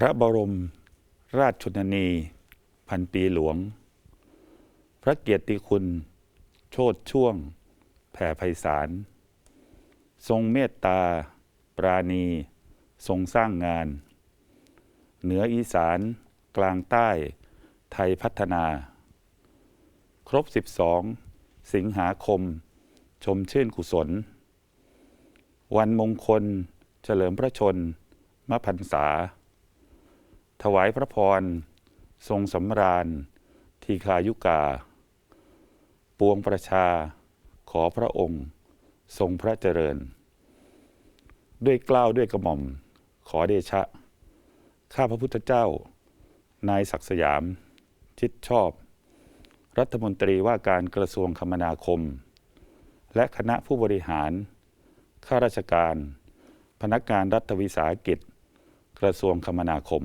พระบรมราชชนนี พันปีหลวง พระเกียรติคุณ โชดช่วง แผ่ไพศาล ทรงเมตตา ปราณี ทรงสร้างงาน เหนืออีสานกลางใต้ ไทยพัฒนา ครบ 12 สิงหาคม ชมชื่นกุศล วันมงคล เฉลิมพระชนมพรรษา ถวายพระพร ทรงสำราญ ทีคายุกา ปวงประชา ขอพระองค์ ทรงพระเจริญ ด้วยกล้าวด้วยกระหม่อม ขอเดชะ ข้าพระพุทธเจ้า นายศักดิ์สยาม ชิดชอบ รัฐมนตรีว่าการกระทรวงคมนาคม และคณะผู้บริหาร ข้าราชการ พนักงานรัฐวิสาหกิจ กระทรวงคมนาคม